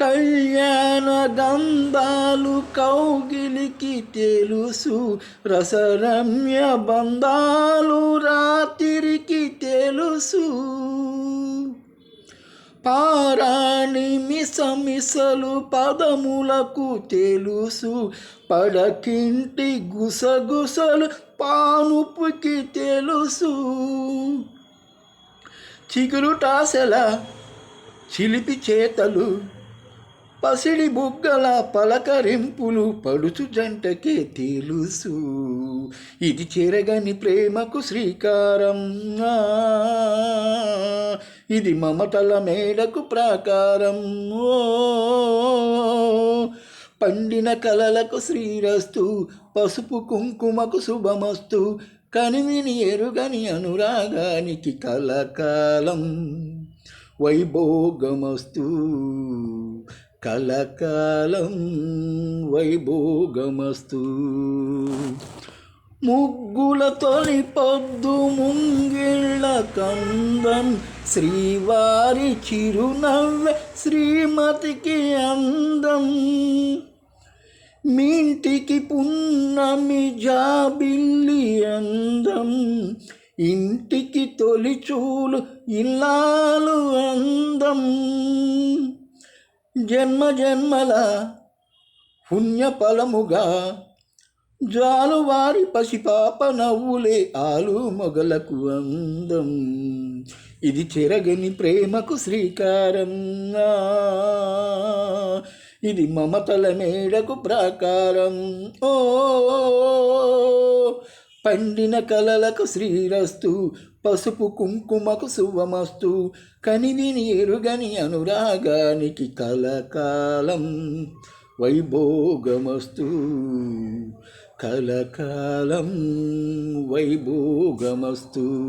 కళ్యాణ గంధాలు కౌగిలికి తెలుసు. రసరమ్య బంధాలు రాత్రికి తెలుసు. పారాణి మిసమిసలు పదములకు తెలుసు. పడకింటి గుసగుసలు పానుపుకి తెలుసు. చిగురుటాసెల చిలిపి చేతలు పసిడి బుగ్గల పలకరింపులు పడుచు జంటకే తెలుసు. ఇది చెరగని ప్రేమకు శ్రీకారం. ఇది మమతల మేడకు ప్రాకారం. ఓ పండిన కలలకు శ్రీరస్తు పసుపు కుంకుమకు శుభమస్తు కనివిని ఎరుగని అనురాగానికి కలకాలం. వైభోగమస్తు. కలకాలం వైభోగమస్తు. ముగ్గుల తొలి పొద్దు ముంగిళ్ళ కందం శ్రీవారి చిరునవ్వె శ్రీమతికి అందం. మీంటికి పున్నమి జాబిల్లి అందం. ఇంటికి తొలిచూలు ఇల్లాలు అందం. జన్మ జన్మల పుణ్యఫలముగా జాలువారి పసిపాప నవ్వులే ఆలు మొగలకు అందం. ఇది చెరగని ప్రేమకు శ్రీకారం. ఇది మమతల మేడకు ప్రాకారం. ఓ పండిన కలలకు శ్రీరస్తు పసుపు కుంకుమకు శుభమస్తు. కనివిని ఎరుగని అనురాగానికి కలకాలం వైభోగమస్తు. కలకాలం వైభోగమస్తు.